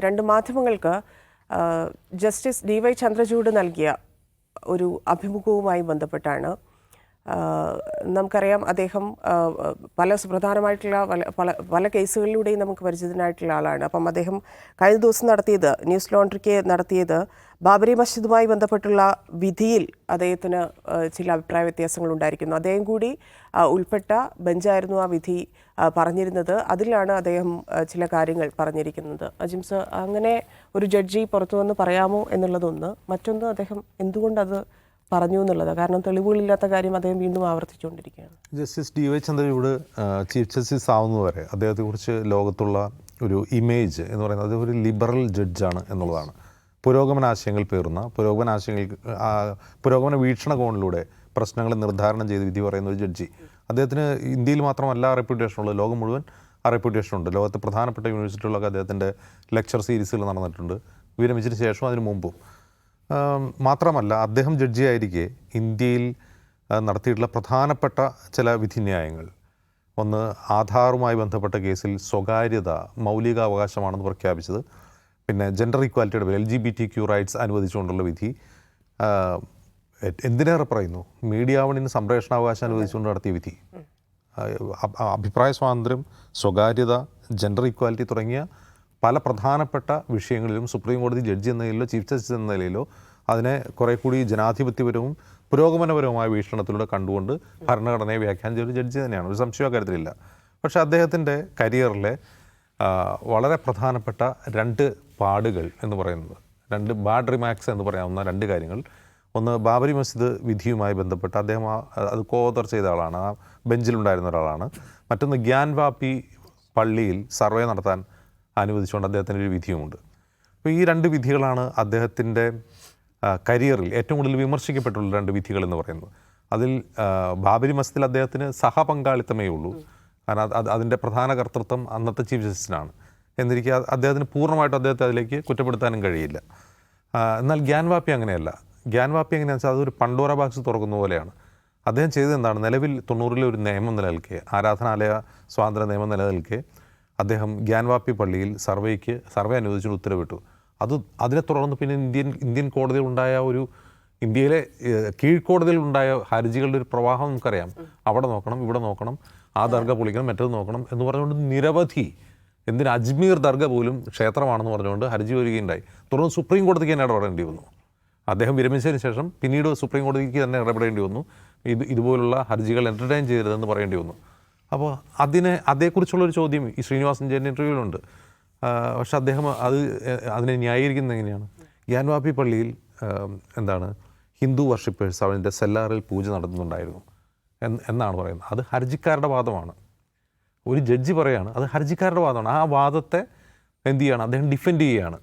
രണ്ട് മാധ്യമങ്ങൾക്ക് justice D Y Chandrachud നൽകിയ ഒരു അഭിമുഖവുമായി ബന്ധപ്പെട്ടാണ് നമുക്കറിയാം അദ്ദേഹം പല സുപ്രധാനമായിട്ടുള്ള പല പല കേസുകളിലൂടെയും നമുക്ക് പരിചിതനായിട്ടുള്ള ആളാണ്. അപ്പം അദ്ദേഹം കഴിഞ്ഞ ദിവസം നടത്തിയത് ന്യൂസ് ലോണ്ടറിക്ക് നടത്തിയത് ബാബരി മസ്ജിദുമായി ബന്ധപ്പെട്ടുള്ള വിധിയിൽ അദ്ദേഹത്തിന് ചില അഭിപ്രായ വ്യത്യാസങ്ങൾ ഉണ്ടായിരിക്കുന്നു. അദ്ദേഹം കൂടി ഉൾപ്പെട്ട ബെഞ്ചായിരുന്നു ആ വിധി പറഞ്ഞിരുന്നത്. അതിലാണ് അദ്ദേഹം ചില കാര്യങ്ങൾ പറഞ്ഞിരിക്കുന്നത്. അജിംസ് അങ്ങനെ ഒരു ജഡ്ജി പുറത്തു വന്ന് പറയാമോ എന്നുള്ളതൊന്ന് മറ്റൊന്ന് അദ്ദേഹം എന്തുകൊണ്ടത് പറഞ്ഞു എന്നുള്ളത്. കാരണം തെളിവുകളില്ലാത്ത കാര്യം അദ്ദേഹം വീണ്ടും ആവർത്തിച്ചുകൊണ്ടിരിക്കുകയാണ്. Justice D Y Chandrachud chief justice ആവുന്നതുവരെ അദ്ദേഹത്തെക്കുറിച്ച് ലോകത്തുള്ള ഒരു ഇമേജ് എന്ന് പറയുന്നത് ഒരു ലിബറൽ ജഡ്ജാണ് എന്നുള്ളതാണ്. പുരോഗമന ആശയങ്ങൾ പേറുന്ന പുരോഗമന ആശയങ്ങൾ പുരോഗമന വീക്ഷണകോണിലൂടെ പ്രശ്നങ്ങൾ നിർദ്ധാരണം ചെയ്ത് വിധി പറയുന്ന ഒരു ജഡ്ജി. അദ്ദേഹത്തിന് ഇന്ത്യയിൽ മാത്രമല്ല റെപ്യൂട്ടേഷൻ ഉള്ളത്. ലോകം മുഴുവൻ ആ റെപ്യൂട്ടേഷൻ ഉണ്ട്. ലോകത്തെ പ്രധാനപ്പെട്ട യൂണിവേഴ്സിറ്റികളിലൊക്കെ അദ്ദേഹത്തിന്റെ ലെക്ചർ സീരീസുകൾ നടന്നിട്ടുണ്ട്. വിരമിച്ചതിന് ശേഷം അതിന് മുമ്പും. മാത്രമല്ല അദ്ദേഹം ജഡ്ജിയായിരിക്കെ ഇന്ത്യയിൽ നടത്തിയിട്ടുള്ള പ്രധാനപ്പെട്ട ചില വിധിന്യായങ്ങൾ. ഒന്ന് ആധാറുമായി ബന്ധപ്പെട്ട കേസിൽ സ്വകാര്യത മൗലികാവകാശമാണെന്ന് പ്രഖ്യാപിച്ചത്. പിന്നെ ജെൻഡർ ഈക്വാലിറ്റിയുടെ പേരിൽ L G B T Q rights അനുവദിച്ചുകൊണ്ടുള്ള വിധി. എന്തിനേറെ പറയുന്നു? മീഡിയ വണിന് സംപ്രേഷണാവകാശം അനുവദിച്ചുകൊണ്ട് നടത്തിയ വിധി. അഭിപ്രായ സ്വാതന്ത്ര്യം സ്വകാര്യത ജെൻഡർ ഇക്വാലിറ്റി തുടങ്ങിയ പല പ്രധാനപ്പെട്ട വിഷയങ്ങളിലും സുപ്രീം കോടതി ജഡ്ജി എന്ന നിലയിലോ ചീഫ് ജസ്റ്റിസ് എന്ന നിലയിലോ അതിനെ കുറെ കൂടി ജനാധിപത്യപരവും പുരോഗമനപരവുമായ വീക്ഷണത്തിലൂടെ കണ്ടുകൊണ്ട് ഭരണഘടനയെ വ്യാഖ്യാനം ഒരു ജഡ്ജി തന്നെയാണ്. ഒരു സംശയം കാര്യത്തിലില്ല. പക്ഷേ അദ്ദേഹത്തിന്റെ കരിയറിലെ വളരെ പ്രധാനപ്പെട്ട രണ്ട് പാടുകൾ എന്ന് പറയുന്നത് രണ്ട് ബാഡ് റിമാക്സ് എന്ന് പറയാവുന്ന രണ്ട് കാര്യങ്ങൾ. ഒന്ന് ബാബരി മസ്ജിദ് വിധിയുമായി ബന്ധപ്പെട്ട് അദ്ദേഹം അത് കോതർ ചെയ്ത ആളാണ്. ആ ബെഞ്ചിലുണ്ടായിരുന്ന ഒരാളാണ്. മറ്റൊന്ന് ഗ്യാൻവാപ്പി പള്ളിയിൽ സർവേ നടത്താൻ അനുവദിച്ചുകൊണ്ട് അദ്ദേഹത്തിന് ഒരു വിധിയുമുണ്ട്. അപ്പോൾ ഈ രണ്ട് വിധികളാണ് അദ്ദേഹത്തിന്റെ കരിയറിൽ ഏറ്റവും കൂടുതൽ വിമർശിക്കപ്പെട്ടുള്ള രണ്ട് വിധികൾ എന്ന് പറയുന്നത്. അതിൽ ബാബരി മസ്ജിദിൽ അദ്ദേഹത്തിന് സഹപങ്കാളിത്തമേ ഉള്ളൂ. കാരണം അത് അത് അതിന്റെ പ്രധാന കർത്തൃത്വം അന്നത്തെ ചീഫ് ജസ്റ്റിസിനാണ്. എന്നിരിക്കെ അദ്ദേഹത്തിന് പൂർണമായിട്ടും അദ്ദേഹത്തെ അതിലേക്ക് കുറ്റപ്പെടുത്താനും കഴിയില്ല. എന്നാൽ ഗ്യാൻവാപ്പി അങ്ങനെയല്ല. ഗ്യാൻവാപ്പി എങ്ങനെയാണെന്ന് വെച്ചാൽ അതൊരു പണ്ടോറ ബാക്സ് തുറക്കുന്ന പോലെയാണ്. അദ്ദേഹം ചെയ്തത് എന്താണ്? നിലവിൽ തൊണ്ണൂറിലെ ഒരു നിയമം നിലനിൽക്കെ. ആരാധനാലയ സ്വാതന്ത്ര്യ നിയമം നിലനിൽക്കെ. അദ്ദേഹം ഗ്യാൻവാപ്പി പള്ളിയിൽ സർവേക്ക് സർവേ അനുവദിച്ചുകൊണ്ട് ഉത്തരവിട്ടു. അത് അതിനെ തുടർന്ന് പിന്നെ ഇന്ത്യൻ ഇന്ത്യൻ കോടതിയിൽ ഉണ്ടായ ഒരു ഇന്ത്യയിലെ കീഴ്ക്കോടതിയിൽ ഉണ്ടായ ഹർജികളുടെ ഒരു പ്രവാഹം നമുക്കറിയാം. അവിടെ നോക്കണം ഇവിടെ നോക്കണം ആ ദർഗ പൊളിക്കണം മറ്റത് നോക്കണം എന്ന് പറഞ്ഞുകൊണ്ട് നിരവധി എന്തിന് അജ്മീർ ദർഗ പോലും ക്ഷേത്രമാണെന്ന് പറഞ്ഞുകൊണ്ട് ഹർജി വരികയുണ്ടായി. തുടർന്ന് സുപ്രീം കോടതിക്ക് തന്നെ ഇടപെടേണ്ടി വന്നു. അദ്ദേഹം വിരമിച്ചതിന് ശേഷം പിന്നീട് സുപ്രീം കോടതിക്ക് തന്നെ ഇടപെടേണ്ടി വന്നു. ഇത് ഇതുപോലുള്ള ഹർജികൾ എന്റർടൈൻ ചെയ്യരുതെന്ന് പറയേണ്ടി വന്നു. അപ്പോൾ അതിനെ അതേക്കുറിച്ചുള്ളൊരു ചോദ്യം ഈ ശ്രീനിവാസൻ ജയന്റെ ഇന്റർവ്യൂവിലുണ്ട് പക്ഷെ അദ്ദേഹം അത് അതിനെ ന്യായീകരിക്കുന്നത് എങ്ങനെയാണ്? ഗ്യാൻവാപ്പി പള്ളിയിൽ എന്താണ് ഹിന്ദു വർഷിപ്പേഴ്സ് അവന്റെ സെല്ലാറിൽ പൂജ നടത്തുന്നുണ്ടായിരുന്നു. എന്ന് എന്നാണ് പറയുന്നത്. അത് ഹർജിക്കാരുടെ വാദമാണ്. ഒരു ജഡ്ജി പറയാണ് അത് ഹർജിക്കാരുടെ വാദമാണ്. ആ വാദത്തെ എന്ത് ചെയ്യാണ്? അദ്ദേഹം ഡിഫെൻഡ് ചെയ്യുകയാണ്.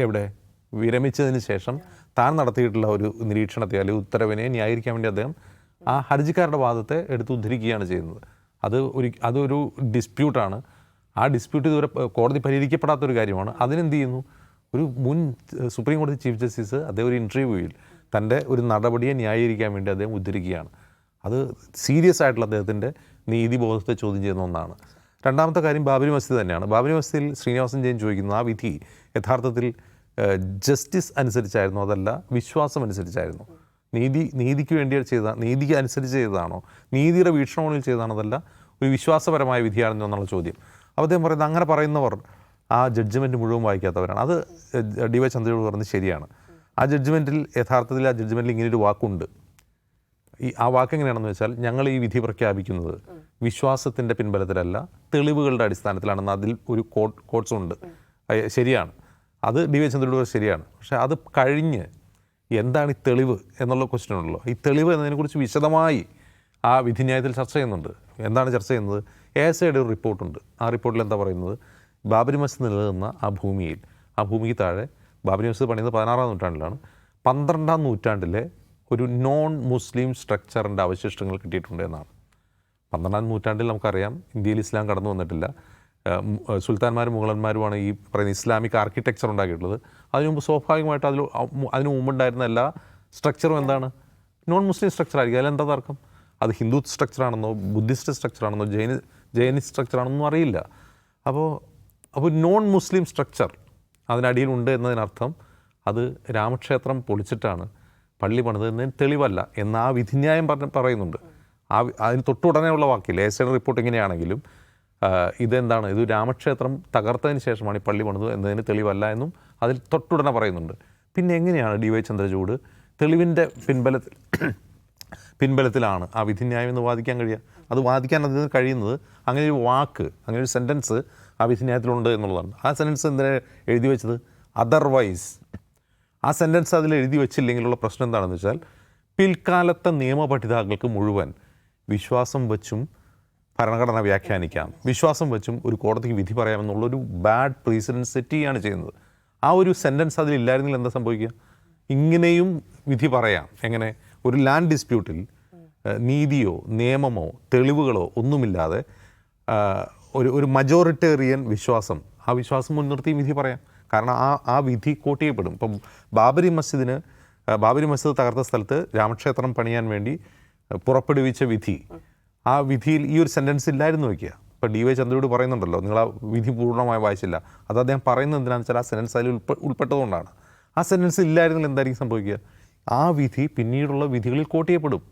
എവിടെ? വിരമിച്ചതിന് ശേഷം താൻ നടത്തിയിട്ടുള്ള ഒരു നിരീക്ഷണത്തെ അല്ലെങ്കിൽ ഉത്തരവിനെ ന്യായീകരിക്കാൻ വേണ്ടി അദ്ദേഹം ആ ഹർജിക്കാരുടെ വാദത്തെ എടുത്ത് ഉദ്ധരിക്കുകയാണ് ചെയ്യുന്നത്. അത് ഒരു അതൊരു ഡിസ്പ്യൂട്ടാണ്. ആ ഡിസ്പ്യൂട്ട് ഇതുവരെ കോടതി പരിഹരിക്കപ്പെടാത്ത ഒരു കാര്യമാണ്. അതിനെന്ത് ചെയ്യുന്നു ഒരു മുൻ സുപ്രീം കോടതി ചീഫ് ജസ്റ്റിസ് അദ്ദേഹം ഒരു ഇന്റർവ്യൂവിൽ തന്റെ ഒരു നടപടിയെ ന്യായീകരിക്കാൻ വേണ്ടി അദ്ദേഹം ഉദ്ധരിക്കുകയാണ്. അത് സീരിയസ് ആയിട്ടുള്ള അദ്ദേഹത്തിന്റെ നീതിബോധത്തെ ചോദ്യം ചെയ്യുന്ന ഒന്നാണ്. രണ്ടാമത്തെ കാര്യം ബാബരി മസ്ജിദ് തന്നെയാണ്. ബാബരി മസ്ജിദിൽ ശ്രീനിവാസൻ ജയൻ ചോദിക്കുന്ന ആ വിധി യഥാർത്ഥത്തിൽ ജസ്റ്റിസ് അനുസരിച്ചായിരുന്നു അതല്ല വിശ്വാസം അനുസരിച്ചായിരുന്നു? നീതി നീതിക്ക് വേണ്ടി ചെയ്ത നീതിക്ക് അനുസരിച്ച് ചെയ്തതാണോ? നീതിയുടെ വീക്ഷണകോണിൽ ചെയ്തതാണോ? അതല്ല ഒരു വിശ്വാസപരമായ വിധിയാണെന്നോ എന്നുള്ള ചോദ്യം. അപ്പോൾ അദ്ദേഹം പറയുന്നത് അങ്ങനെ പറയുന്നവർ ആ ജഡ്ജ്മെന്റ് മുഴുവൻ വായിക്കാത്തവരാണ്. അത് ഡി വൈ ചന്ദ്രചൂഡ് പറഞ്ഞത് ശരിയാണ്. ആ ജഡ്ജ്മെന്റിൽ യഥാർത്ഥത്തിൽ ആ ജഡ്ജ്മെന്റിൽ ഇങ്ങനെയൊരു വാക്കുണ്ട്. ഈ ആ വാക്ക് എങ്ങനെയാണെന്ന് വെച്ചാൽ ഞങ്ങൾ ഈ വിധി പ്രഖ്യാപിക്കുന്നത് വിശ്വാസത്തിന്റെ പിൻബലത്തിലല്ല തെളിവുകളുടെ അടിസ്ഥാനത്തിലാണെന്ന് അതിൽ ഒരു കോട്ട് കോട്ട്സുണ്ട് ശരിയാണ്. അത് ഡി വൈ ചന്ദ്രയോട് ശരിയാണ്. പക്ഷേ അത് കഴിഞ്ഞ് എന്താണ് ഈ തെളിവ് എന്നുള്ള ക്വസ്റ്റ്യൻ ഉണ്ടല്ലോ. ഈ തെളിവ് എന്നതിനെക്കുറിച്ച് വിശദമായി ആ വിധിന്യായത്തിൽ ചർച്ച ചെയ്യുന്നുണ്ട്. എന്താണ് ചർച്ച ചെയ്യുന്നത്? എ എസ് ഐയുടെ ഒരു റിപ്പോർട്ടുണ്ട് ആ റിപ്പോർട്ടിൽ എന്താ പറയുന്നത്? ബാബരി മസ്ജിദ് നിലനിന്ന ആ ഭൂമിയിൽ ആ ഭൂമിക്ക് താഴെ ബാബരി മസ്ജിദ് പണിയുന്നത് പതിനാറാം നൂറ്റാണ്ടിലാണ്. പന്ത്രണ്ടാം നൂറ്റാണ്ടിലെ ഒരു നോൺ മുസ്ലിം സ്ട്രക്ചറിന്റെ അവശിഷ്ടങ്ങൾ കിട്ടിയിട്ടുണ്ട് എന്നാണ്. പന്ത്രണ്ടാം നൂറ്റാണ്ടിൽ നമുക്കറിയാം ഇന്ത്യയിൽ ഇസ്ലാം കടന്നു വന്നിട്ടില്ല. സുൽത്താൻമാരും മുഗളന്മാരുമാണ് ഈ പറയുന്ന ഇസ്ലാമിക് ആർക്കിടെക്ചർ ഉണ്ടാക്കിയിട്ടുള്ളത്. അതിനു മുമ്പ് സ്വാഭാവികമായിട്ട് അതിൽ അതിനു മുമ്പുണ്ടായിരുന്ന എല്ലാ സ്ട്രക്ചറും എന്താണ്? നോൺ മുസ്ലിം സ്ട്രക്ചർ ആയിരിക്കും. അതിലെന്താ തർക്കം? അത് ഹിന്ദു സ്ട്രക്ചറാണെന്നോ ബുദ്ധിസ്റ്റ് സ്ട്രക്ചറാണെന്നോ ജൈന ജൈനിസ്റ്റ് സ്ട്രക്ചറാണെന്നോ അറിയില്ല. അപ്പോൾ അപ്പോൾ നോൺ മുസ്ലിം സ്ട്രക്ചർ അതിനടിയിലുണ്ട് എന്നതിനർത്ഥം അത് രാമക്ഷേത്രം പൊളിച്ചിട്ടാണ്. പള്ളി പണിത് എന്നതിന് തെളിവല്ല. എന്ന് ആ വിധിന്യായം പറഞ്ഞ് പറയുന്നുണ്ട്. ആ അതിന് തൊട്ടുടനെയുള്ള വാക്കിൽ ഏഷ്യൻ റിപ്പോർട്ട് ഇങ്ങനെയാണെങ്കിലും ഇതെന്താണ്? ഇത് രാമക്ഷേത്രം തകർത്തതിന് ശേഷമാണ് ഈ പള്ളി പണിത് എന്നതിന് തെളിവല്ല എന്നും അതിൽ തൊട്ടുടനെ പറയുന്നുണ്ട്. പിന്നെ എങ്ങനെയാണ് ഡി വൈ ചന്ദ്രചൂഡ് തെളിവിന്റെ പിൻബലത്തിൽ പിൻബലത്തിലാണ് ആ വിധിന്യായം എന്ന് വാദിക്കാൻ കഴിയുക? അത് വാദിക്കാൻ അതിന് കഴിയുന്നത് അങ്ങനെ ഒരു വാക്ക് അങ്ങനെ ഒരു സെന്റൻസ് ആ വിധിന്യായത്തിലുണ്ട് എന്നുള്ളതാണ്. ആ സെന്റൻസ് എന്തിനാ എഴുതി വെച്ചത്? അതർവൈസ് ആ സെന്റൻസ് അതിൽ എഴുതി വെച്ചില്ലെങ്കിലുള്ള പ്രശ്നം എന്താണെന്ന് വെച്ചാൽ പിൽക്കാലത്തെ നിയമപഠിതാക്കൾക്ക് മുഴുവൻ വിശ്വാസം വച്ചും ഭരണഘടന വ്യാഖ്യാനിക്കാം. വിശ്വാസം വെച്ചും ഒരു കോടതിക്ക് വിധി പറയാമെന്നുള്ളൊരു ബാഡ് പ്രീസിഡൻസ് സെറ്റ് ചെയ്യുകയാണ് ചെയ്യുന്നത്. ആ ഒരു സെന്റൻസ് അതിലില്ലായിരുന്നെങ്കിൽ എന്താ സംഭവിക്കുക? ഇങ്ങനെയും വിധി പറയാം. എങ്ങനെ? ഒരു ലാൻഡ് ഡിസ്പ്യൂട്ടിൽ നീതിയോ നിയമമോ തെളിവുകളോ ഒന്നുമില്ലാതെ ഒരു ഒരു മജോറിറ്റേറിയൻ വിശ്വാസം ആ വിശ്വാസം മുൻനിർത്തി വിധി പറയാം. കാരണം ആ ആ വിധി കോട്ട് ചെയ്യപ്പെടും. ഇപ്പം ബാബരി മസ്ജിദിന് ബാബരി മസ്ജിദ് തകർത്ത സ്ഥലത്ത് രാമക്ഷേത്രം പണിയാൻ വേണ്ടി പുറപ്പെടുവിച്ച വിധി. ആ വിധിയിൽ ഈ ഒരു സെന്റൻസ് ഇല്ലായിരുന്നു വയ്ക്കുക ഇപ്പോൾ ഡി വൈ ചന്ദ്രയോട് പറയുന്നുണ്ടല്ലോ നിങ്ങൾ ആ വിധി പൂർണമായി വായിച്ചില്ല. അത് അദ്ദേഹം പറയുന്നത് എന്തിനാണെന്ന് വെച്ചാൽ ആ സെന്റൻസ് അതിൽ ഉൾപ്പെ ഉൾപ്പെട്ടതുകൊണ്ടാണ്. ആ സെന്റൻസ് ഇല്ലായിരുന്നെങ്കിൽ എന്തായിരിക്കും സംഭവിക്കുക? ആ വിധി പിന്നീടുള്ള വിധികളിൽ കോട്ട് ചെയ്യപ്പെടും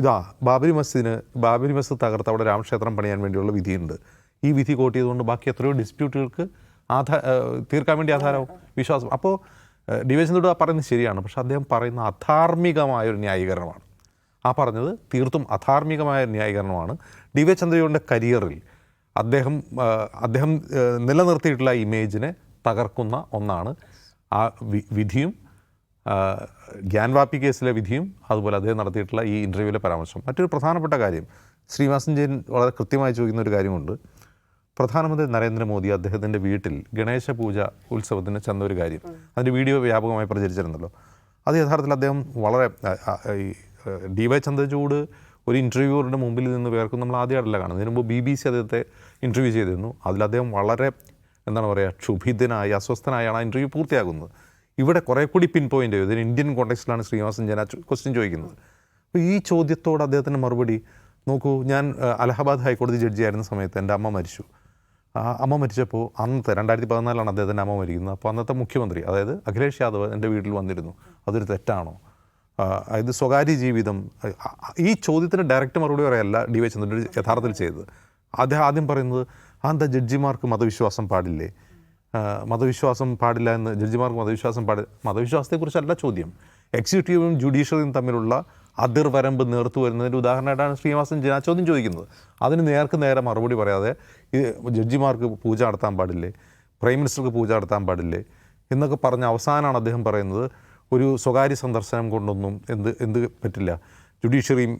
ഇതാ ബാബരി മസ്ജിദിന് ബാബരി മസ്ജിദ് തകർത്ത് അവിടെ രാമക്ഷേത്രം പണിയാൻ വേണ്ടിയുള്ള വിധിയുണ്ട്. ഈ വിധി കോട്ട് ചെയ്തുകൊണ്ട് ബാക്കി എത്രയോ ഡിസ്പ്യൂട്ടുകൾക്ക് ആധാ തീർക്കാൻ വേണ്ടി ആധാരവും വിശ്വാസം അപ്പോൾ ഡിവിഷനോട് പറയുന്നത് ശരിയാണ് പക്ഷെ അദ്ദേഹം പറയുന്ന അധാർമികമായ ഒരു ന്യായീകരണമാണ്. ആ പറഞ്ഞത് തീർത്തും അധാർമികമായ ന്യായീകരണമാണ്. ഡി വൈ ചന്ദ്രയുടെ കരിയറിൽ അദ്ദേഹം അദ്ദേഹം നിലനിർത്തിയിട്ടുള്ള ഇമേജിനെ തകർക്കുന്ന ഒന്നാണ് ആ വിധിയും ഗ്യാൻവാപ്പി കേസിലെ വിധിയും അതുപോലെ അദ്ദേഹം നടത്തിയിട്ടുള്ള ഈ ഇന്റർവ്യൂവിലെ പരാമർശം മറ്റൊരു പ്രധാനപ്പെട്ട കാര്യം ശ്രീനിവാസൻ ജയൻ വളരെ കൃത്യമായി ചോദിക്കുന്ന ഒരു കാര്യമുണ്ട്. പ്രധാനമന്ത്രി നരേന്ദ്രമോദി അദ്ദേഹത്തിന്റെ വീട്ടിൽ ഗണേശ പൂജ ഉത്സവത്തിന് ചെന്ന ഒരു കാര്യം. അതിന്റെ വീഡിയോ വ്യാപകമായി പ്രചരിച്ചിരുന്നല്ലോ. അത് യഥാർത്ഥത്തിൽ അദ്ദേഹം വളരെ ഡി വൈ ചന്ദ്രചൂട് ഒരു ഇന്റർവ്യൂവറുടെ മുമ്പിൽ നിന്ന് പേർക്കും നമ്മൾ ആദ്യമായിട്ടല്ല കാണുന്നത്. ഇതിനു മുമ്പ് ബി ബി സി അദ്ദേഹത്തെ ഇന്റർവ്യൂ ചെയ്തിരുന്നു. അതിൽ അദ്ദേഹം വളരെ എന്താണ് പറയുക ക്ഷുഭിതനായി അസ്വസ്ഥനായാണ് ആ ഇന്റർവ്യൂ പൂർത്തിയാകുന്നത് ഇവിടെ കുറേ കൂടി പിൻ പോയിന്റ് ഇതിന് ഇന്ത്യൻ കോണ്ടെക്സ്റ്റിലാണ് ശ്രീനിവാസൻ ജന ക്വസ്റ്റ്യൻ ചോദിക്കുന്നത്. അപ്പോൾ ഈ ചോദ്യത്തോട് അദ്ദേഹത്തിന്റെ മറുപടി നോക്കൂ ഞാൻ അലഹബാദ് ഹൈക്കോടതി ജഡ്ജിയായിരുന്ന സമയത്ത് എന്റെ അമ്മ മരിച്ചു. അമ്മ മരിച്ചപ്പോൾ അന്നത്തെ രണ്ടായിരത്തി പതിനാലാണ് അദ്ദേഹത്തിന്റെ അമ്മ മരിക്കുന്നത്. അപ്പോൾ അന്നത്തെ മുഖ്യമന്ത്രി അതായത് അഖിലേഷ് യാദവ് എന്റെ വീട്ടിൽ വന്നിരുന്നു. അതൊരു തെറ്റാണോ? അതായത് സ്വകാര്യ ജീവിതം ഈ ചോദ്യത്തിന് ഡയറക്റ്റ് മറുപടി പറയല്ല ഡി വൈ ചന്ദ്രൻ യഥാർത്ഥത്തിൽ ചെയ്തത്. അദ്ദേഹം ആദ്യം പറയുന്നത് ആ എന്താ ജഡ്ജിമാർക്ക് മതവിശ്വാസം പാടില്ലേ? മതവിശ്വാസം പാടില്ല എന്ന് ജഡ്ജിമാർക്ക് മതവിശ്വാസം പാടി മതവിശ്വാസത്തെക്കുറിച്ചല്ല ചോദ്യം. എക്സിക്യൂട്ടീവും ജുഡീഷ്യറിയും തമ്മിലുള്ള അതിർവരമ്പ് നേർത്തു വരുന്നതിന്റെ ഉദാഹരണമായിട്ടാണ് ശ്രീനിവാസൻ ജനാ ചോദ്യം ചോദിക്കുന്നത്. അതിന് നേർക്ക് നേരെ മറുപടി പറയാതെ ജഡ്ജിമാർക്ക് പൂജ നടത്താൻ പാടില്ലേ? പ്രൈം മിനിസ്റ്റർക്ക് പൂജ നടത്താൻ പാടില്ലേ? എന്നൊക്കെ പറഞ്ഞ അവസാനമാണ് അദ്ദേഹം പറയുന്നത് ഒരു സ്വകാര്യ സന്ദർശനം കൊണ്ടൊന്നും എന്ത് എന്ത് പറ്റില്ല. ജുഡീഷ്യറിയും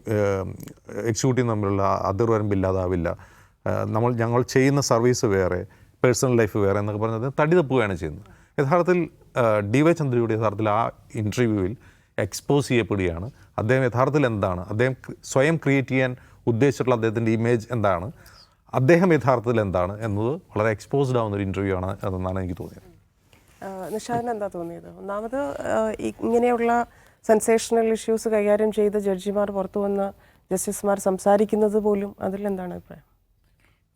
എക്സിക്യൂട്ടീവും തമ്മിലുള്ള അതിർവരമ്പ് ഇല്ലാതാവില്ല നമ്മൾ ഞങ്ങൾ ചെയ്യുന്ന സർവീസ് വേറെ പേഴ്സണൽ ലൈഫ് വേറെ എന്നൊക്കെ പറഞ്ഞത് തടി തപ്പുകയാണ് ചെയ്യുന്നത്. യഥാർത്ഥത്തിൽ ഡി വൈ ചന്ദ്രയുടെ യഥാർത്ഥത്തിൽ ആ ഇന്റർവ്യൂവിൽ എക്സ്പോസ് ചെയ്യപ്പെടുകയാണ്. അദ്ദേഹം യഥാർത്ഥത്തിൽ എന്താണ്? അദ്ദേഹം സ്വയം ക്രിയേറ്റ് ചെയ്യാൻ ഉദ്ദേശിച്ചിട്ടുള്ള അദ്ദേഹത്തിന്റെ ഇമേജ് എന്താണ്? അദ്ദേഹം യഥാർത്ഥത്തിൽ എന്താണ്? എന്നത് വളരെ എക്സ്പോസ്ഡ് ആവുന്ന ഒരു ഇന്റർവ്യൂ ആണ് എന്നാണ് എനിക്ക് തോന്നിയത്. നിഷാദിന് എന്താ തോന്നിയത്? ഒന്നാമത് ഇങ്ങനെയുള്ള സെൻസേഷണൽ ഇഷ്യൂസ് കൈകാര്യം ചെയ്ത ജഡ്ജിമാർ പുറത്തു വന്ന് ജസ്റ്റിസുമാർ സംസാരിക്കുന്നത് പോലും അതിൽ എന്താണ് അഭിപ്രായം?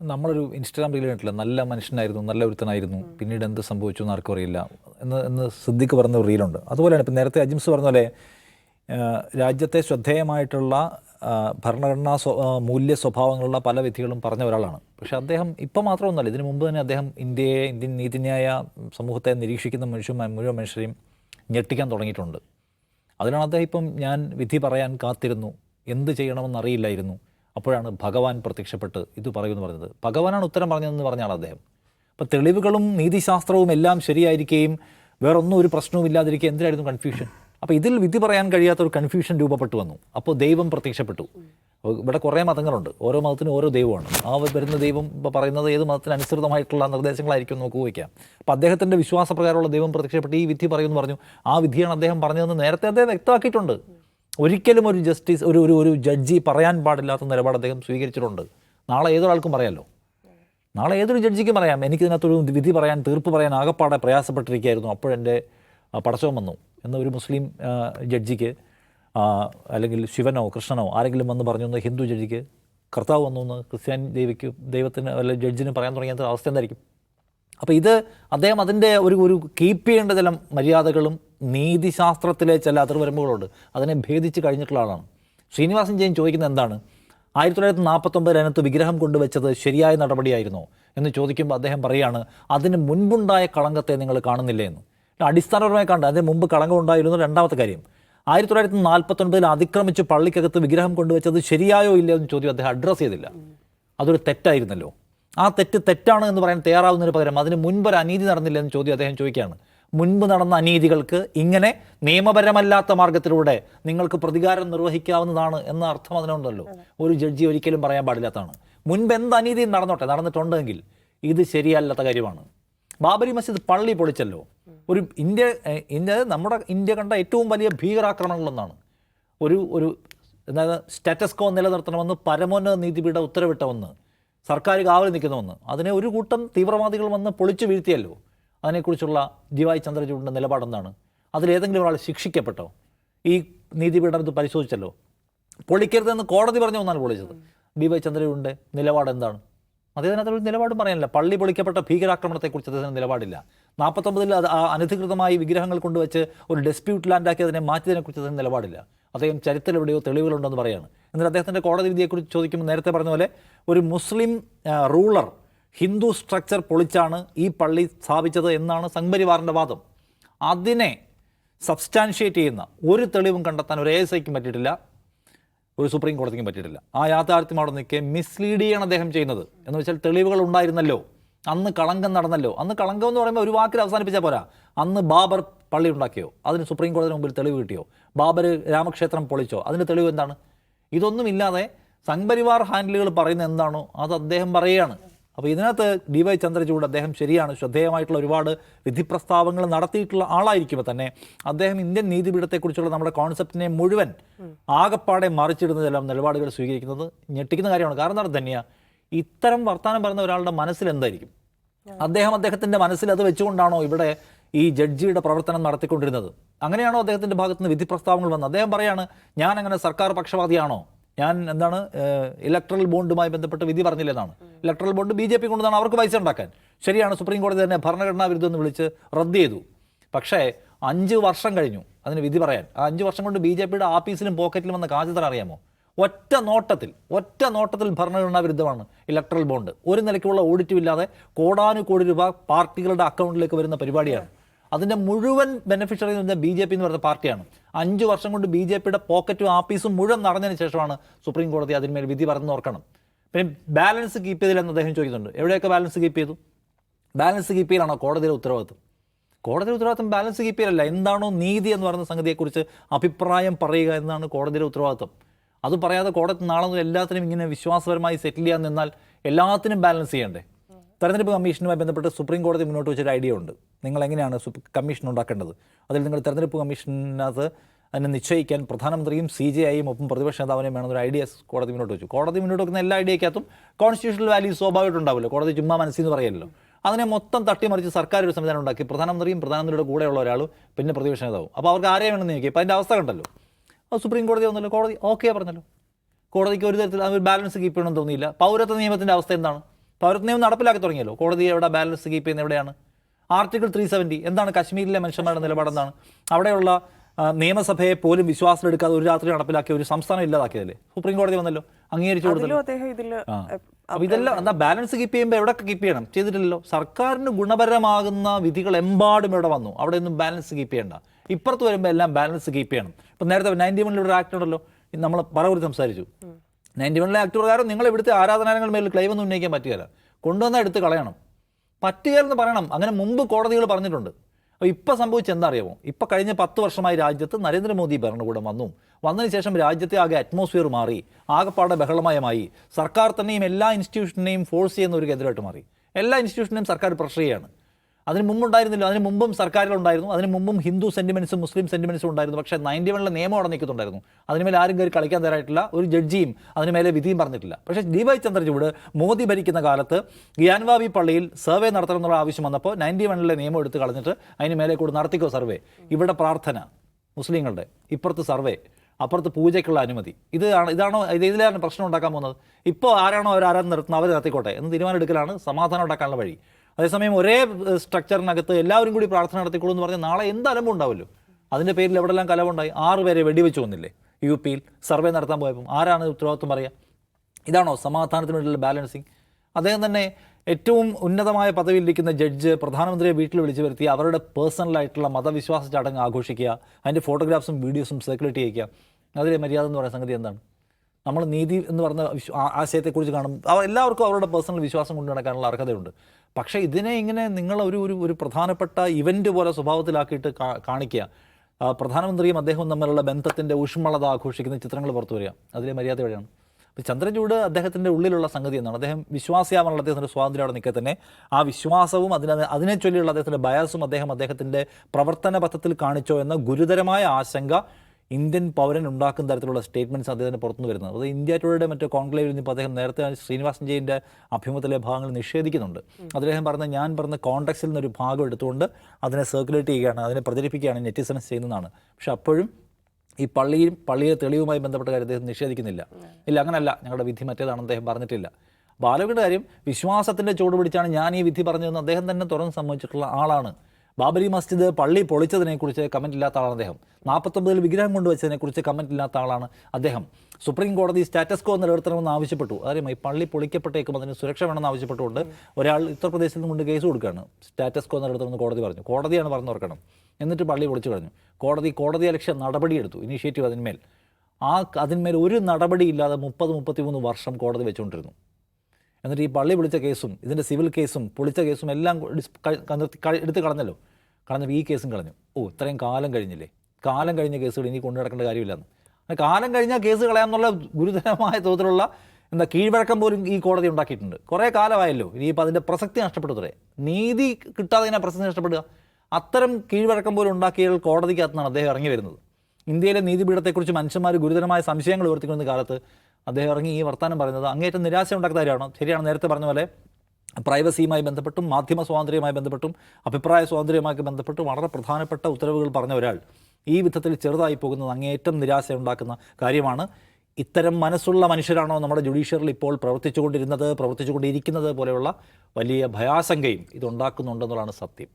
നമ്മളൊരു ഇൻസ്റ്റാഗ്രാം റീൽ കണ്ടില്ല നല്ല മനുഷ്യനായിരുന്നു നല്ല ഒരുത്തനായിരുന്നു. പിന്നീട് എന്ത് സംഭവിച്ചു എന്ന് ആർക്കും അറിയില്ല. എന്ന് എന്ന് സിദ്ദിഖ് പറഞ്ഞ ഒരു റീലുണ്ട് അതുപോലെയാണ് ഇപ്പം നേരത്തെ അജിംസ് പറഞ്ഞ പോലെ രാജ്യത്തെ ശ്രദ്ധേയമായിട്ടുള്ള ഭരണഘടനാ മൂല്യ സ്വഭാവങ്ങളുള്ള പല വിധികളും പറഞ്ഞ ഒരാളാണ്. പക്ഷേ അദ്ദേഹം ഇപ്പം മാത്രമൊന്നുമല്ല ഇതിനു മുമ്പ് തന്നെ അദ്ദേഹം ഇന്ത്യയെ ഇന്ത്യൻ നീതിന്യായ സമൂഹത്തെ നിരീക്ഷിക്കുന്ന മനുഷ്യന്മാർ മുഴുവൻ മനുഷ്യരെയും ഞെട്ടിക്കാൻ തുടങ്ങിയിട്ടുണ്ട്. അതിനാണ് അദ്ദേഹം ഇപ്പം ഞാൻ വിധി പറയാൻ കാത്തിരുന്നു എന്ത് ചെയ്യണമെന്നറിയില്ലായിരുന്നു അപ്പോഴാണ് ഭഗവാൻ പ്രത്യക്ഷപ്പെട്ട് ഇത് പറയുമെന്ന് പറഞ്ഞത്. ഭഗവാനാണ് ഉത്തരം പറഞ്ഞതെന്ന് പറഞ്ഞാണ് അദ്ദേഹം. അപ്പോൾ തെളിവുകളും നീതിശാസ്ത്രവും എല്ലാം ശരിയായിരിക്കുകയും വേറൊന്നും ഒരു പ്രശ്നവും ഇല്ലാതിരിക്കുക എന്തിനായിരുന്നു കൺഫ്യൂഷൻ അപ്പോൾ ഇതിൽ വിധി പറയാൻ കഴിയാത്ത ഒരു കൺഫ്യൂഷൻ രൂപപ്പെട്ടു വന്നു. അപ്പോൾ ദൈവം പ്രത്യക്ഷപ്പെട്ടു. ഇവിടെ കുറേ മതങ്ങളുണ്ട്. ഓരോ മതത്തിനും ഓരോ ദൈവമാണ്. ആ വരുന്ന ദൈവം ഇപ്പോൾ പറയുന്നത് ഏത് മതത്തിന് അനുസൃതമായിട്ടുള്ള നിർദ്ദേശങ്ങളായിരിക്കും നമുക്ക് വയ്ക്കാം അപ്പോൾ അദ്ദേഹത്തിന്റെ വിശ്വാസപ്രകാരമുള്ള ദൈവം പ്രത്യക്ഷപ്പെട്ട് ഈ വിധി പറയുമെന്ന് പറഞ്ഞു. ആ വിധിയാണ് അദ്ദേഹം പറഞ്ഞതെന്ന് നേരത്തെ അദ്ദേഹം വ്യക്തമാക്കിയിട്ടുണ്ട്. ഒരിക്കലും ഒരു ജസ്റ്റിസ് ഒരു ഒരു ഒരു ജഡ്ജി പറയാൻ പാടില്ലാത്ത നിലപാട് അദ്ദേഹം സ്വീകരിച്ചിട്ടുണ്ട്. നാളെ ഏതൊരാൾക്കും പറയാമല്ലോ നാളെ ഏതൊരു ജഡ്ജിക്കും പറയാം. എനിക്കിതിനകത്തൊരു വിധി പറയാൻ തീർപ്പ് പറയാൻ ആകപ്പാടെ പ്രയാസപ്പെട്ടിരിക്കുകയായിരുന്നു. അപ്പോഴെന്റെ പടച്ചവൻ വന്നു. എന്ന ഒരു മുസ്ലിം ജഡ്ജിക്ക് അല്ലെങ്കിൽ ശിവനോ കൃഷ്ണനോ ആരെങ്കിലും വന്ന് പറഞ്ഞു എന്ന് ഹിന്ദു ജഡ്ജിക്ക് കർത്താവ് വന്നു എന്ന് ക്രിസ്ത്യാനി ദൈവയ്ക്ക് ദൈവത്തിന് അല്ല ജഡ്ജിന് പറയാൻ തുടങ്ങിയ അവസ്ഥ എന്തായിരിക്കും? അപ്പോൾ ഇത് അദ്ദേഹം അതിന്റെ ഒരു ഒരു കീപ്പ് ചെയ്യേണ്ട ചില മര്യാദകളും നീതിശാസ്ത്രത്തിലെ ചില അതിർവരമ്പുകളുണ്ട്. അതിനെ ഭേദിച്ച് കഴിഞ്ഞിട്ടുള്ള ആളാണ്. ശ്രീനിവാസൻ ജയൻ ചോദിക്കുന്നത് എന്താണ്? ആയിരത്തി തൊള്ളായിരത്തി നാൽപ്പത്തൊമ്പത് അതിനകത്ത് വിഗ്രഹം കൊണ്ടുവച്ചത് ശരിയായ നടപടിയായിരുന്നോ? എന്ന് ചോദിക്കുമ്പോൾ അദ്ദേഹം പറയുകയാണ് അതിന് മുൻപുണ്ടായ കളങ്കത്തെ നിങ്ങൾ കാണുന്നില്ലേ? എന്ന്. അടിസ്ഥാനപരമായി കണ്ട് അതിന് മുമ്പ് കളങ്കം ഉണ്ടായിരുന്നു രണ്ടാമത്തെ കാര്യം. ആയിരത്തി തൊള്ളായിരത്തി നാൽപ്പത്തൊൻപതിൽ അതിക്രമിച്ച് പള്ളിക്കകത്ത് വിഗ്രഹം കൊണ്ടുവച്ചത് ശരിയായോ ഇല്ലയോ എന്ന് ചോദ്യം അദ്ദേഹം അഡ്രസ്സ് ചെയ്തില്ല. അതൊരു തെറ്റായിരുന്നല്ലോ. ആ തെറ്റ് തെറ്റാണ് എന്ന് പറയാൻ തയ്യാറാവുന്നതിന് പകരം അതിന് മുൻപ് ഒരു അനീതി നടന്നില്ല എന്ന് ചോദ്യം അദ്ദേഹം ചോദിക്കുകയാണ്. മുൻപ് നടന്ന അനീതികൾക്ക് ഇങ്ങനെ നിയമപരമല്ലാത്ത മാർഗത്തിലൂടെ നിങ്ങൾക്ക് പ്രതികാരം നിർവഹിക്കാവുന്നതാണ് എന്ന അർത്ഥം അതിനുണ്ടല്ലോ. ഒരു ജഡ്ജി ഒരിക്കലും പറയാൻ പാടില്ലാത്തതാണ്. മുൻപ് എന്ത് അനീതി നടന്നോട്ടെ നടന്നിട്ടുണ്ടെങ്കിൽ ഇത് ശരിയല്ലാത്ത കാര്യമാണ്. ബാബരി മസ്ജിദ് പള്ളി പൊളിച്ചല്ലോ. ഒരു ഇന്ത്യ ഇന്ത്യ നമ്മുടെ ഇന്ത്യ കണ്ട ഏറ്റവും വലിയ ഭീകരാക്രമണങ്ങളൊന്നാണ് ഒരു ഒരു അതായത് സ്റ്റാറ്റസ് കോ നിലനിർത്തണമെന്ന് പരമോന്നത നീതിപീഠം ഉത്തരവിട്ടമെന്ന് സർക്കാർ കാവൽ നിൽക്കുന്നുവെന്ന് അതിനെ ഒരു കൂട്ടം തീവ്രവാദികൾ വന്ന് പൊളിച്ചു വീഴ്ത്തിയല്ലോ. അതിനെക്കുറിച്ചുള്ള ഡിവായ് ചന്ദ്രചൂഡിന്റെ നിലപാടെന്താണ്? അതിലേതെങ്കിലും ഒരാൾ ശിക്ഷിക്കപ്പെട്ടോ? ഈ നീതിപീഠം ഇത് പരിശോധിച്ചല്ലോ. പൊളിക്കരുതെന്ന് കോടതി പറഞ്ഞ ഒന്നാണ് പൊളിച്ചത്. ഡി വൈ ചന്ദ്രചൂഡിന്റെ നിലപാട് എന്താണ് അദ്ദേഹത്തിനകത്ത് ഒരു നിലപാട് പറയാനില്ല. പള്ളി പൊളിക്കപ്പെട്ട ഭീകരാക്രമണത്തെക്കുറിച്ച് അദ്ദേഹത്തിന് നിലപാടില്ല. നാൽപ്പത്തൊമ്പതിൽ അത് അനധികൃതമായി വിഗ്രഹങ്ങൾ കൊണ്ടുവച്ച് ഒരു ഡിസ്പ്യൂട്ട് ലാൻഡാക്കി അതിനെ മാറ്റിയതിനെക്കുറിച്ച് അദ്ദേഹം നിലപാടില്ല. അദ്ദേഹം ചരിത്രത്തിൽ എവിടെയോ തെളിവുകളുണ്ടെന്ന് പറയാണ്. എന്നിട്ട് അദ്ദേഹത്തിന്റെ കോടതി വിധിയെക്കുറിച്ച് ചോദിക്കുമ്പോൾ നേരത്തെ പറഞ്ഞ പോലെ ഒരു മുസ്ലിം റൂളർ ഹിന്ദു സ്ട്രക്ചർ പൊളിച്ചാണ് ഈ പള്ളി സ്ഥാപിച്ചത് എന്നാണ് സംഘപരിവാറിന്റെ വാദം. അതിനെ സബ്സ്റ്റാൻഷിയേറ്റ് ചെയ്യുന്ന ഒരു തെളിവും കണ്ടെത്താൻ ഒരു എ എസ് ഐക്കും പറ്റിയിട്ടില്ല. ഒരു സുപ്രീം കോടതിക്കും പറ്റിയിട്ടില്ല. ആ യാഥാർത്ഥ്യം അവിടെ നിൽക്കെ മിസ്ലീഡ് ചെയ്യാണ് അദ്ദേഹം ചെയ്യുന്നത്. എന്ന് വെച്ചാൽ തെളിവുകൾ ഉണ്ടായിരുന്നല്ലോ. അന്ന് കളങ്കം നടന്നല്ലോ. അന്ന് കളങ്കം എന്ന് പറയുമ്പോൾ ഒരു വാക്കിൽ അവസാനിപ്പിച്ചാൽ പോരാ. അന്ന് ബാബർ പള്ളി ഉണ്ടാക്കിയോ? അതിന് സുപ്രീം കോടതിന് മുമ്പിൽ തെളിവ് കിട്ടിയോ? ബാബർ രാമക്ഷേത്രം പൊളിച്ചോ? അതിന്റെ തെളിവ് എന്താണ്? ഇതൊന്നുമില്ലാതെ സംഘപരിവാർ ഹാൻഡിലുകൾ പറയുന്നത് എന്താണോ അത് അദ്ദേഹം പറയുകയാണ്. അപ്പോൾ ഇതിനകത്ത് ഡി വൈ ചന്ദ്രചൂഡ് അദ്ദേഹം ശരിയാണ്. ശ്രദ്ധേയമായിട്ടുള്ള ഒരുപാട് വിധിപ്രസ്താവങ്ങൾ നടത്തിയിട്ടുള്ള ആളായിരിക്കുമ്പോൾ തന്നെ അദ്ദേഹം ഇന്ത്യൻ നീതിപീഠത്തെക്കുറിച്ചുള്ള നമ്മുടെ കോൺസെപ്റ്റിനെ മുഴുവൻ ആകപ്പാടെ മറിച്ചിടുന്ന ചില നിലപാടുകൾ സ്വീകരിക്കുന്നത് ഞെട്ടിക്കുന്ന കാര്യമാണ്. കാരണം എന്താണ് ധന്യ? ഇത്തരം വർത്തമാനം പറയുന്ന ഒരാളുടെ മനസ്സിൽ എന്തായിരിക്കും? അദ്ദേഹം അദ്ദേഹത്തിന്റെ മനസ്സിൽ അത് വെച്ചുകൊണ്ടാണോ ഇവിടെ ഈ ജഡ്ജിയുടെ പ്രവർത്തനം നടത്തിക്കൊണ്ടിരുന്നത്? അങ്ങനെയാണോ അദ്ദേഹത്തിന്റെ ഭാഗത്തുനിന്ന് വിധി പ്രസ്താവങ്ങൾ വന്നത്? അദ്ദേഹം പറയാണ് ഞാൻ അങ്ങനെ സർക്കാർ പക്ഷപാതിയാണോ ഞാൻ എന്താണ് ഇലക്ട്രൽ ബോണ്ടുമായി ബന്ധപ്പെട്ട് വിധി പറഞ്ഞില്ലെന്നാണ്. Electoral bond B J P കൊണ്ടുവന്നാണ് അവർക്ക് പൈസ ഉണ്ടാക്കാൻ. ശരിയാണ് സുപ്രീം കോടതി തന്നെ ഭരണഘടനാ വിരുദ്ധം എന്ന് വിളിച്ച് റദ്ദ് ചെയ്തു. പക്ഷേ അഞ്ച് വർഷം കഴിഞ്ഞു അതിന് വിധി പറയാൻ. ആ അഞ്ച് വർഷം കൊണ്ട് ബി ജെ പിയുടെ ആഫീസിലും പോക്കറ്റിലും വന്ന കാജിതർ അറിയാമോ? ഒറ്റ നോട്ടത്തിൽ ഒറ്റ നോട്ടത്തിൽ ഭരണഘടനാ വിരുദ്ധമാണ് ഇലക്ട്രൽ ബോണ്ട് ഒരു നിലയ്ക്കുള്ള ഓഡിറ്റും ഇല്ലാതെ കോടാനുകോടി രൂപ പാർട്ടികളുടെ അക്കൗണ്ടിലേക്ക് വരുന്ന പരിപാടിയാണ്. അതിന്റെ മുഴുവൻ ബെനിഫിഷ്യറി എന്ന് ബി ജെ പി എന്ന് പറയുന്ന പാർട്ടിയാണ്. അഞ്ച് വർഷം കൊണ്ട് ബി ജെ പിയുടെ പോക്കറ്റും ആപ്പീസും മുഴുവൻ നടന്നതിന് ശേഷമാണ് സുപ്രീം കോടതി അതിന്മേൽ വിധി പറഞ്ഞു ഓർക്കണം. പിന്നെ ബാലൻസ് കീപ്പ് ചെയ്തില്ലെന്ന് അദ്ദേഹം ചോദിക്കുന്നുണ്ട്. എവിടെയൊക്കെ ബാലൻസ് കീപ്പ് ചെയ്തു? ബാലൻസ് കീപ്പ് ചെയ്യലാണോ കോടതിയുടെ ഉത്തരവാദിത്വം? കോടതിയുടെ ഉത്തരവാദിത്വം ബാലൻസ് കീപ്പ് ചെയ്യലല്ല. എന്താണോ നീതി എന്ന് പറയുന്ന സംഗതിയെക്കുറിച്ച് അഭിപ്രായം പറയുക എന്നാണ് കോടതിയുടെ ഉത്തരവാദിത്വം. അത് പറയാതെ കോടതി നാളെ എല്ലാത്തിനും ഇങ്ങനെ വിശ്വാസപരമായി സെറ്റിൽ ചെയ്യാൻ നിന്നാൽ എല്ലാത്തിനും ബാലൻസ് ചെയ്യണ്ടേ? തെരഞ്ഞെടുപ്പ് കമ്മീഷനുമായി ബന്ധപ്പെട്ട് സുപ്രീം കോടതി മുന്നോട്ട് വെച്ചൊരു ഐഡിയ ഉണ്ട്. നിങ്ങൾ എങ്ങനെയാണ് കമ്മീഷൻ ഉണ്ടാക്കേണ്ടത്? അതിൽ നിങ്ങൾ തെരഞ്ഞെടുപ്പ് കമ്മീഷനകത്ത് അതിനെ നിശ്ചയിക്കാൻ പ്രധാനമന്ത്രിയും സി ജെ ഐയും ഒപ്പം പ്രതിപക്ഷ നേതാവിനെയും വേണമെന്ന് ഒരു ഐഡിയ കോടതി മുന്നോട്ട് വെച്ചു. കോടതി മുന്നോട്ട് വെക്കുന്ന എല്ലാ ഐഡിയക്കകത്തും കോൺസ്റ്റിറ്റ്യൂഷണൽ വാല്യൂ സ്വാഭാവികമായിട്ട് ഉണ്ടാവില്ല. കോടതി ചുമ്മാ മനസ്സിന്ന് പറയല്ലോ. അതിനെ മൊത്തം തട്ടിമറിച്ച് സർക്കാർ ഒരു സംവിധാനം ഉണ്ടാക്കി. പ്രധാനമന്ത്രിയും പ്രധാനമന്ത്രിയുടെ കൂടെയുള്ള ഒരാളും പിന്നെ പ്രതിപക്ഷ നേതാവും. അപ്പോൾ അവർക്ക് ആരെയും വേണമെന്ന് നോക്കി അപ്പോൾ അതിന്റെ അവസ്ഥ കണ്ടല്ലോ. അത് സുപ്രീം കോടതി വന്നല്ലോ. കോടതി ഓക്കെ പറഞ്ഞല്ലോ. കോടതിക്ക് ഒരു തരത്തിൽ അത് ബാലൻസ് കീപ്പ് ചെയ്യണമെന്ന് തോന്നിയില്ല. പൗരത്വ നിയമത്തിന്റെ അവസ്ഥ എന്താണ്? പൗരത്വ നിയമം നടപ്പിലാക്കി തുടങ്ങിയല്ലോ. കോടതി എവിടെ ബാലൻസ് കീപ്പ് ചെയ്യുന്ന എവിടെയാണ്? ആർട്ടിക്കിൾ ത്രീ സെവന്റി എന്താണ് കശ്മീരിലെ മനുഷ്യന്മാരുടെ നിലപാടെന്താണ്? അവിടെയുള്ള നിയമസഭയെ പോലും വിശ്വാസത്തിലെടുക്കാതെ ഒരു രാത്രി നടപ്പിലാക്കിയ ഒരു സംസ്ഥാനം ഇല്ലാതാക്കിയതല്ലേ? സുപ്രീം കോടതി വന്നല്ലോ. അംഗീകരിച്ചു കൊടുത്തല്ലോ. ഇതെല്ലാം എന്താ ബാലൻസ് കീപ്പ് ചെയ്യുമ്പോൾ എവിടെ കീപ്പ് ചെയ്യണം? ചെയ്തിട്ടില്ലല്ലോ. സർക്കാരിന് ഗുണപരമാകുന്ന വിധികൾ എമ്പാടും ഇവിടെ വന്നു. അവിടെ ഒന്നും ബാലൻസ് കീപ്പ് ചെയ്യണ്ട. ഇപ്പുറത്ത് വരുമ്പോൾ എല്ലാം ബാലൻസ് കീപ്പ് ചെയ്യണം. ഇപ്പം നേരത്തെ നയന്റി വണ്ണിൽ ഒരു ആക്ട് ഉണ്ടല്ലോ നമ്മൾ പറവൂരി സംസാരിച്ചു. നയന്റി വണ്ണിലെ ആക്ട് പ്രകാരം നിങ്ങൾ ഇവിടുത്തെ ആരാധനാലയങ്ങൾ മേൽ ക്ലെയിം ഒന്നും ഉന്നയിക്കാൻ പറ്റുകയില്ല. കൊണ്ടുവന്നാൽ എടുത്ത് കളയണം. പറ്റുകയെന്ന് പറയണം. അങ്ങനെ മുമ്പ് കോടതികൾ പറഞ്ഞിട്ടുണ്ട്. അപ്പോൾ ഇപ്പോൾ സംഭവിച്ച എന്താ അറിയാമോ കഴിഞ്ഞ പത്ത് വർഷമായി രാജ്യത്ത് നരേന്ദ്രമോദി ഭരണകൂടം വന്നു. വന്നതിന് ശേഷം രാജ്യത്തെ ആകെ അറ്റ്മോസ്ഫിയർ മാറി. ആകെപ്പാടെ ബഹളമയമായി. സർക്കാർ തന്നെയും എല്ലാ ഇൻസ്റ്റിറ്റ്യൂഷനെയും ഫോഴ്സ് ചെയ്യുന്ന ഒരു കേന്ദ്രമായിട്ട് മാറി. എല്ലാ ഇൻസ്റ്റിറ്റ്യൂഷനെയും സർക്കാർ പ്രഷർ ചെയ്യാണ്. അതിന് മുമ്പുണ്ടായിരുന്നില്ല. അതിന് മുമ്പും സർക്കാരുകളുണ്ടായിരുന്നു. അതിന് മുമ്പും ഹിന്ദു സെന്റിമെന്റ്സും മുസ്ലിം സെന്റിമെന്റ്സും ഉണ്ടായിരുന്നു. പക്ഷേ നയന്റി വണ്ണിലെ നിയമം അവിടെ നിൽക്കുന്നുണ്ടായിരുന്നു. അതിനുമേൽ ആരും കയറി കളിക്കാൻ തരായിട്ടില്ല ഒരു ജഡ്ജിയും അതിന് മേലെ വിധിയും പറഞ്ഞിട്ടില്ല. പക്ഷേ ഡി വൈ ചന്ദ്രചൂഡ് മോദി ഭരിക്കുന്ന കാലത്ത് ഗ്യാൻവാബി പള്ളിയിൽ സർവേ നടത്തണമെന്നുള്ള ആവശ്യം വന്നപ്പോൾ നയന്റി വണ്ണിലെ നിയമം എടുത്ത് കളഞ്ഞിട്ട് അതിന് മേലെ കൂടെ നടത്തിക്കോ സർവേ. ഇവിടെ പ്രാർത്ഥന മുസ്ലിങ്ങളുടെ ഇപ്പുറത്ത് സർവേ അപ്പുറത്ത് പൂജയ്ക്കുള്ള അനുമതി. ഇതാണ് ഇതാണോ ഇത് ഇതിലാണ് പ്രശ്നം ഉണ്ടാക്കാൻ പോകുന്നത്? ഇപ്പോൾ ആരാണോ അവർ ആരാധന നടത്തുന്നത് അവർ നടത്തിക്കോട്ടെ എന്ന് തീരുമാനം എടുക്കലാണ് സമാധാനം ഉണ്ടാക്കാനുള്ള വഴി. അതേസമയം ഒരേ സ്ട്രക്ചറിനകത്ത് എല്ലാവരും കൂടി പ്രാർത്ഥന നടത്തിക്കൊള്ളൂ എന്ന് പറഞ്ഞാൽ നാളെ എന്ത് അലമ്പ് ഉണ്ടാവുമല്ലോ അതിന്റെ പേരിൽ എവിടെല്ലാം കലവുണ്ടായി ആറ് പേരെ വെടിവെച്ച് വന്നില്ലേ? യു പിയിൽ സർവേ നടത്താൻ പോയപ്പോൾ ആരാണ് ഉത്തരവാദിത്വം പറയുക ഇതാണോ സമാധാനത്തിന് വേണ്ടിയുള്ള ബാലൻസിങ് അദ്ദേഹം തന്നെ ഏറ്റവും ഉന്നതമായ പദവിയിലിരിക്കുന്ന ജഡ്ജ് പ്രധാനമന്ത്രിയെ വീട്ടിൽ വിളിച്ചു വരുത്തി അവരുടെ പേഴ്സണലായിട്ടുള്ള മതവിശ്വാസ ചടങ്ങ് ആഘോഷിക്കുക അതിന്റെ ഫോട്ടോഗ്രാഫ്സും വീഡിയോസും സർക്കുലേറ്റ് ചെയ്യിക്കുക. അതിലെ മര്യാദ എന്ന് പറയുന്ന സംഗതി എന്താണ്? നമ്മൾ നീതി എന്ന് പറഞ്ഞ ആശയത്തെക്കുറിച്ച് കാണും. എല്ലാവർക്കും അവരുടെ പേഴ്സണൽ വിശ്വാസം കൊണ്ടു നടക്കാനുള്ള അർഹതയുണ്ട്. പക്ഷേ ഇതിനെ ഇങ്ങനെ നിങ്ങൾ ഒരു ഒരു ഒരു പ്രധാനപ്പെട്ട ഇവന്റ് പോലെ സ്വഭാവത്തിലാക്കിയിട്ട് കാണിക്കുക. പ്രധാനമന്ത്രിയും അദ്ദേഹവും തമ്മിലുള്ള ബന്ധത്തിന്റെ ഊഷ്മളത ആഘോഷിക്കുന്ന ചിത്രങ്ങൾ പുറത്തു വരിക. അതിലെ മര്യാദ വഴിയാണ് അപ്പോൾ ചന്ദ്രചൂട് അദ്ദേഹത്തിന്റെ ഉള്ളിലുള്ള സംഗതി എന്നാണ്. അദ്ദേഹം വിശ്വാസിയാവാനുള്ള അദ്ദേഹത്തിന്റെ സ്വാതന്ത്ര്യം അവിടെ നിൽക്കുക തന്നെ. ആ വിശ്വാസവും അതിനെ അതിനെ ചൊല്ലിയുള്ള അദ്ദേഹത്തിന്റെ ബയാസും അദ്ദേഹം അദ്ദേഹത്തിന്റെ പ്രവർത്തന പഥത്തിൽ കാണിച്ചോ എന്ന ഗുരുതരമായ ആശങ്ക ഇന്ത്യൻ പൗരൻ ഉണ്ടാക്കുന്ന തരത്തിലുള്ള സ്റ്റേറ്റ്മെന്റ്സ് അദ്ദേഹത്തിന് പുറത്തുനിന്ന് വരുന്നത്. അത് ഇന്ത്യ ടുഡേയുടെ മറ്റേ കോൺക്ലേവിൽ നിന്ന് അദ്ദേഹം നേരത്തെ ശ്രീനിവാസൻ ജയിന്റെ അഭിമുഖത്തിലെ ഭാഗങ്ങൾ നിഷേധിക്കുന്നുണ്ട്. അദ്ദേഹം പറഞ്ഞ ഞാൻ പറഞ്ഞ കോൺടാക്സിൽ നിന്നൊരു ഭാഗം എടുത്തുകൊണ്ട് അതിനെ സർക്കുലേറ്റ് ചെയ്യുകയാണ് അതിനെ പ്രചരിപ്പിക്കുകയാണ് നെറ്റിസൺസ് ചെയ്യുന്നതാണ്. പക്ഷെ അപ്പോഴും ഈ പള്ളിയും പള്ളിയിലെ തെളിവുമായി ബന്ധപ്പെട്ട കാര്യം അദ്ദേഹം നിഷേധിക്കുന്നില്ല. ഇല്ല അങ്ങനല്ല. ഞങ്ങളുടെ വിധി മറ്റേതാണെന്ന് അദ്ദേഹം പറഞ്ഞിട്ടില്ല. ബാലകയുടെ കാര്യം വിശ്വാസത്തിന്റെ ചൂട് പിടിച്ചാണ് ഞാൻ ഈ വിധി പറഞ്ഞതെന്ന് അദ്ദേഹം തന്നെ തുറന്ന് സമ്മതിച്ചിട്ടുള്ള ആളാണ്. ബാബരി മസ്ജിദ് പള്ളി പൊളിച്ചതിനെക്കുറിച്ച് കമന്റ് ഇല്ലാത്ത ആളാണ് അദ്ദേഹം. നാൽപ്പത്തൊമ്പതിൽ വിഗ്രഹം കൊണ്ടുവച്ചതിനെക്കുറിച്ച് കമന്റ് ഇല്ലാത്ത ആളാണ് അദ്ദേഹം. സുപ്രീം കോടതി സ്റ്റാറ്റസ് കോ നിലനിർത്തണമെന്ന് ആവശ്യപ്പെട്ടു. ഈ പള്ളി പൊളിക്കപ്പെട്ടേക്കും അതിന് സുരക്ഷ വേണമെന്ന് ആവശ്യപ്പെട്ടുകൊണ്ട് ഒരാൾ ഉത്തർപ്രദേശിൽ നിന്ന് കൊണ്ട് കേസ് കൊടുക്കുകയാണ്. സ്റ്റാറ്റസ് കോ നിലനിർത്തണമെന്ന് കോടതി പറഞ്ഞു. കോടതിയാണ് പറഞ്ഞു തുറക്കണം എന്നിട്ട് പള്ളി പൊളിച്ചു കളഞ്ഞു. കോടതി കോടതി അലക്ഷ്യ നടപടിയെടുത്തു. ഇനീഷ്യേറ്റീവ് അതിന്മേൽ ആ അതിന്മേൽ ഒരു നടപടിയില്ലാതെ മുപ്പത് മുപ്പത്തിമൂന്ന് വർഷം കോടതി വെച്ചുകൊണ്ടിരുന്നു. എന്നിട്ട് ഈ പള്ളി പൊളിച്ച കേസും ഇതിന്റെ സിവിൽ കേസും പൊളിച്ച കേസും എല്ലാം എടുത്ത് കളഞ്ഞല്ലോ. കളഞ്ഞപ്പോൾ ഈ കേസും കളഞ്ഞു. ഓ ഇത്രയും കാലം കഴിഞ്ഞില്ലേ? കാലം കഴിഞ്ഞ കേസുകൾ ഇനി കൊണ്ടു നടക്കേണ്ട കാര്യമില്ലെന്ന് കാലം കഴിഞ്ഞ കേസ് കളയാമെന്നുള്ള ഗുരുതരമായ തോതിലുള്ള എന്താ കീഴ്വഴക്കം പോലും ഈ കോടതി ഉണ്ടാക്കിയിട്ടുണ്ട്. കുറേ കാലമായല്ലോ. ഇനിയിപ്പോൾ അതിന്റെ പ്രസക്തി നഷ്ടപ്പെടുത്തേ നീതി കിട്ടാതെ ഇങ്ങനെ പ്രസക്തി നഷ്ടപ്പെടുക? അത്തരം കീഴ്വഴക്കം പോലും ഉണ്ടാക്കിയ കോടതിക്കകത്തുനിന്നാണ് അദ്ദേഹം ഇറങ്ങി വരുന്നത്. ഇന്ത്യയിലെ നീതിപീഠത്തെക്കുറിച്ച് മനുഷ്യന്മാർ ഗുരുതരമായ സംശയങ്ങൾ ഉയർത്തിക്കൊണ്ടിരുന്ന കാലത്ത് അദ്ദേഹം ഇറങ്ങി ഈ വർത്തമാനം പറയുന്നത് അങ്ങേറ്റം നിരാശ ഉണ്ടാക്കുന്ന കാര്യമാണ്? ശരിയാണ് നേരത്തെ പറഞ്ഞ പോലെ പ്രൈവസിയുമായി ബന്ധപ്പെട്ടും മാധ്യമ സ്വാതന്ത്ര്യവുമായി ബന്ധപ്പെട്ടും അഭിപ്രായ സ്വാതന്ത്ര്യവുമായി ബന്ധപ്പെട്ടും വളരെ പ്രധാനപ്പെട്ട ഉത്തരവുകൾ പറഞ്ഞ ഒരാൾ ഈ വിധത്തിൽ ചെറുതായി പോകുന്നത് അങ്ങേയറ്റം നിരാശയുണ്ടാക്കുന്ന കാര്യമാണ്. ഇത്തരം മനസ്സുള്ള മനുഷ്യരാണോ നമ്മുടെ ജുഡീഷ്യറിൽ ഇപ്പോൾ പ്രവർത്തിച്ചുകൊണ്ടിരുന്നത് പ്രവർത്തിച്ചുകൊണ്ടിരിക്കുന്നത് പോലെയുള്ള വലിയ ഭയാശങ്കയും ഇതുണ്ടാക്കുന്നുണ്ടെന്നുള്ളതാണ് സത്യം.